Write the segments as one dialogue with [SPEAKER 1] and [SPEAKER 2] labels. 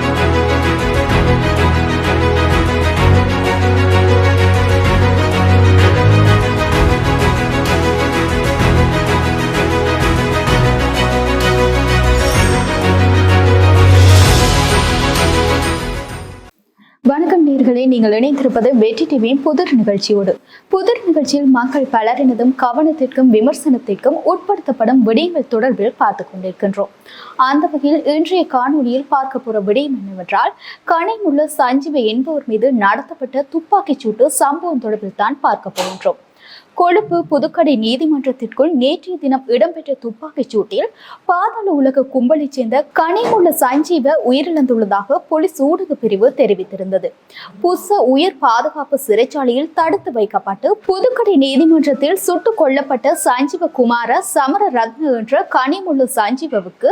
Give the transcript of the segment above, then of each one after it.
[SPEAKER 1] Thank you. வணக்கம் நேர்களே நீங்கள் இணைந்திருப்பது வெற்றி டிவியின் புதிர் நிகழ்ச்சியோடு. புதிர் நிகழ்ச்சியில் மக்கள் பலரினதும் கவனத்திற்கும் விமர்சனத்திற்கும் உட்படுத்தப்படும் விடயங்கள் தொடர்பில் பார்த்து கொண்டிருக்கின்றோம். அந்த வகையில் இன்றைய காணொலியில் பார்க்க போற விடயம் என்னவென்றால் கனைமுள்ள சஞ்சீவ என்பவர் மீது நடத்தப்பட்ட துப்பாக்கிச் சூட்டு சம்பவம் தொடர்பில் தான் பார்க்க போகின்றோம். கொழும்பு புதுக்கடை நீதிமன்றத்திற்குள் நேற்றைய தினம் இடம்பெற்ற துப்பாக்கிச் சூட்டில் பாதாள உலக கும்பலைச் சேர்ந்த கனிமுள்ள சஞ்சீவ உயிரிழந்துள்ளதாக போலீஸ் ஊடக பிரிவு தெரிவித்திருந்தது. புச உயர் பாதுகாப்பு சிறைச்சாலையில் தடுத்து வைக்கப்பட்டு புதுக்கடை நீதிமன்றத்தில் சுட்டுக் கொல்லப்பட்ட சஞ்சீவ குமார சமர ரத்ன என்ற கனிமுள்ள சஞ்சீவவுக்கு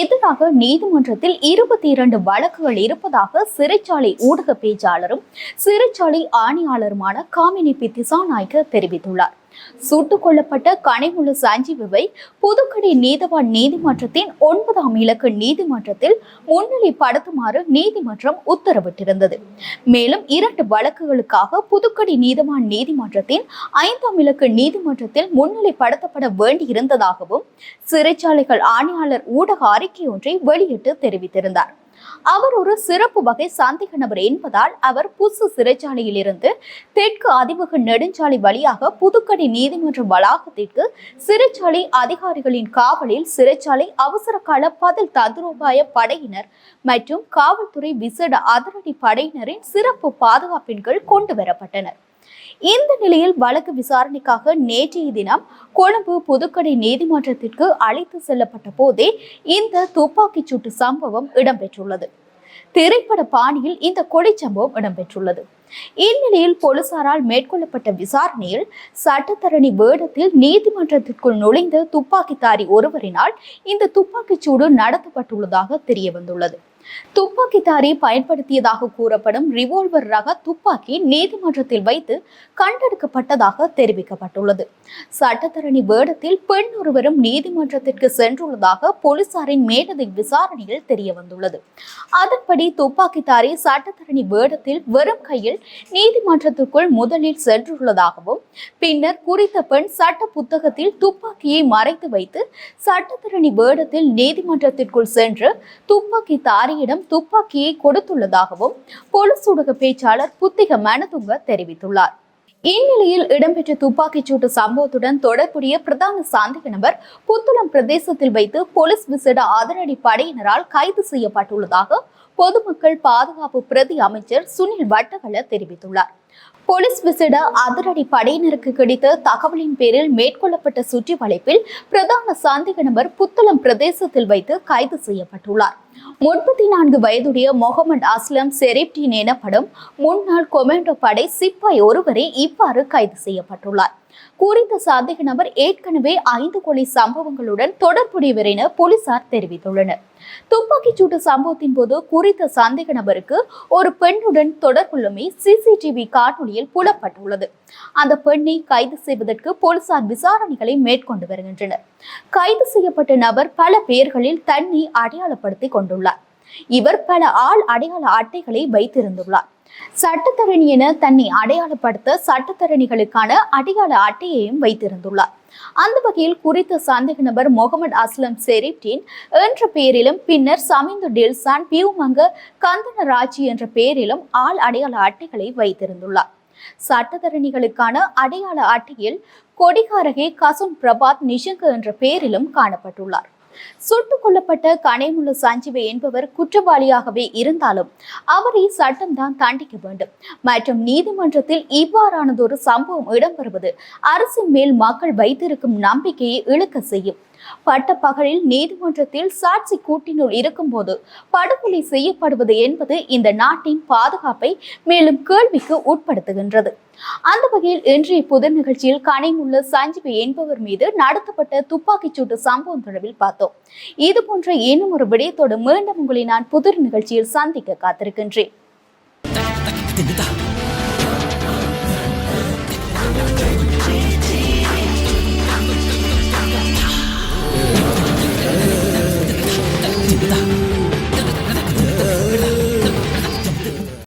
[SPEAKER 1] எதிராக நீதிமன்றத்தில் இருபத்தி இரண்டு வழக்குகள் இருப்பதாக சிறைச்சாலை ஊடக பேச்சாளரும் சிறைச்சாலை ஆணையாளருமான காமினி பித்திசாநாயக்க தெரிவித்துள்ளார் சுட்டுக் கொல்லப்பட்ட கனிமுள்ள சஞ்சீவுவை புதுக்கடை நீதவான் நீதிமன்றத்தின் ஒன்பதாம் இலக்கு நீதிமன்றத்தில் முன்னிலைப்படுத்துமாறு நீதிமன்றம் உத்தரவிட்டிருந்தது. மேலும் இரண்டு வழக்குகளுக்காக புதுக்கடை நீதவான் நீதிமன்றத்தின் ஐந்தாம் இலக்கு நீதிமன்றத்தில் முன்னிலைப்படுத்தப்பட வேண்டியிருந்ததாகவும் சிறைச்சாலைகள் ஆணையாளர் ஊடக அறிக்கை ஒன்றை வெளியிட்டு தெரிவித்திருந்தார். அவர் ஒரு சிறப்பு வகை சந்தேக நபர் என்பதால் அவர் புசு சிறைச்சாலையில் இருந்து தெற்கு அதிமுக நெடுஞ்சாலை வழியாக புதுக்கடை நீதிமன்ற வளாகத்திற்கு சிறைச்சாலை அதிகாரிகளின் காவலில் சிறைச்சாலை அவசர கால பதில் தந்திரோபாய படையினர் மற்றும் காவல்துறை விசேட அதிரடி படையினரின் சிறப்பு பாதுகாப்பின் கீழ் கொண்டு வரப்பட்டனர். இந்த நிலையில் வழக்கு விசாரணைக்காக நேற்றைய தினம் கொழும்பு புதுக்கடை நீதிமன்றத்திற்கு அழைத்து செல்லப்பட்ட போதே இந்த துப்பாக்கிச் சூட்டு சம்பவம் இடம்பெற்றுள்ளது. திரைப்பட பாணியில் இந்த கொலை சம்பவம் இடம்பெற்றுள்ளது. இந்நிலையில் போலீசாரால் மேற்கொள்ளப்பட்ட விசாரணையில் சட்டத்தரணி வேடத்தில் நீதிமன்றத்திற்குள் நுழைந்த துப்பாக்கிதாரி ஒருவரினால் இந்த துப்பாக்கிச்சூடு நடத்தப்பட்டுள்ளதாக தெரியவந்துள்ளது. துப்பாக்கிதாரி பயன்படுத்தியதாக கூறப்படும் ரிவால்வர் ரக துப்பாக்கி நீதிமன்றத்தில் வைத்து கண்டெடுக்கப்பட்டதாக தெரிவிக்கப்பட்டுள்ளது. சட்டத்தரணி வேடத்தில் பெண் ஒருவரும் நீதிமன்றத்திற்கு சென்றுள்ளதாக போலீசாரின் மேலதை விசாரணையில் தெரிய வந்துள்ளது அதன்படி துப்பாக்கிதாரி சட்டத்தரணி வேடத்தில் வெறும் கையில் நீதிமன்றத்திற்குள் முதலில் சென்றுள்ளதாகவும் பின்னர் குறித்த பெண் சட்ட புத்தகத்தில் துப்பாக்கியை மறைத்து வைத்து சட்டத்திரணி வேடத்தில் நீதிமன்றத்திற்குள் சென்று துப்பாக்கி தாரியிடம் துப்பாக்கியை கொடுத்துள்ளதாகவும் போலீஸ் ஊடக பேச்சாளர் புத்திக மனதுங்க தெரிவித்துள்ளார். இந்நிலையில் இடம்பெற்ற துப்பாக்கிச் சூட்டு சம்பவத்துடன் தொடர்புடைய பிரதான சந்தேக நபர் புத்துளம் பிரதேசத்தில் வைத்து போலீஸ் விசேட அதிரடி படையினரால் கைது செய்யப்பட்டுள்ளதாக பொதுமக்கள் பாதுகாப்பு பிரதி அமைச்சர் சுனில் வட்டவல தெரிவித்துள்ளார். போலீஸ் விசேட அதிரடி படையினருக்கு கிடைத்த தகவலின் பேரில் மேற்கொள்ளப்பட்ட சுற்றி வளைப்பில் பிரதான சந்தேக நபர் புத்தளம் பிரதேசத்தில் வைத்து கைது செய்யப்பட்டுள்ளார். முப்பத்தி நான்கு வயதுடைய முகமது அஸ்லம் செரிப்டின் எனப்படும் முன்னாள் கொமாண்டோ படை சிப்பாய் ஒருவரே இவ்வாறு கைது செய்யப்பட்டுள்ளார். குறித்த சந்தேக நபர் ஏற்கனவே ஐந்து கொலை சம்பவங்களுடன் தொடர்புடையவர் என போலீசார் தெரிவித்துள்ளனர். துப்பாக்கிச் சூட்டு சம்பவத்தின் போது குறித்த சந்தேக நபருக்கு ஒரு பெண்ணுடன் தொடர்புள்ளமை சிசிடிவி காணொலியில் புலப்பட்டுள்ளது. அந்த பெண்ணை கைது செய்வதற்கு போலீசார் விசாரணைகளை மேற்கொண்டு வருகின்றனர். கைது செய்யப்பட்ட நபர் பல பெயர்களில் தன்னை அடையாளப்படுத்திக் கொண்டுள்ளார். இவர் பல ஆள் அடையாள அட்டைகளை வைத்திருந்துள்ளார். சட்டத்தரணி என தன்னை அடையாளப்படுத்த சட்டத்தரணிகளுக்கான அடையாள அட்டையையும் வைத்திருந்துள்ளார். அந்த வகையில் குறித்த சந்தேக நபர் முகமது அஸ்லம் செரிப்டின் என்ற பெயரிலும் பின்னர் சமிந்து டெல்சான் பியூமங்க கந்தனராஜி என்ற பெயரிலும் ஆள் அடையாள அட்டைகளை வைத்திருந்துள்ளார். சட்டத்தரணிகளுக்கான அடையாள அட்டையில் கொடிகாரகே கசுன் பிரபாத் நிஷங்க என்ற பெயரிலும் காணப்பட்டுள்ளார். சுட்டுக் கொல்லப்பட்ட கனைமுள்ள சஞ்சீவி என்பவர் குற்றவாளியாகவே இருந்தாலும் அவரை சட்டம்தான் தண்டிக்க வேண்டும். மற்றும் நீதிமன்றத்தில் இவ்வாறானதொரு சம்பவம் இடம்பெறுவது அரசின் மேல் மக்கள் வைத்திருக்கும் நம்பிக்கையை இழக்க செய்யும். பட்ட பகலில் நீதிமன்றத்தில் சாட்சி கூட்டினுள் இருக்கும்போது படுகொலை செய்யப்படுவது என்பது இந்த நாட்டின் பாதுகாப்பை மேலும் கேள்விக்கு உட்படுத்துகின்றது. அந்த வகையில் இன்றைய புதர் நிகழ்ச்சியில் கனிமுள்ள சஞ்சீவி என்பவர் மீது நடத்தப்பட்ட துப்பாக்கிச் சூட்டு சம்பவம் தொடர்பில் பார்த்தோம். இது போன்ற இன்னும் ஒரு விடயத்தோடு மீண்டும் உங்களை நான் புதிர் நிகழ்ச்சியில் சந்திக்க காத்திருக்கின்றேன்.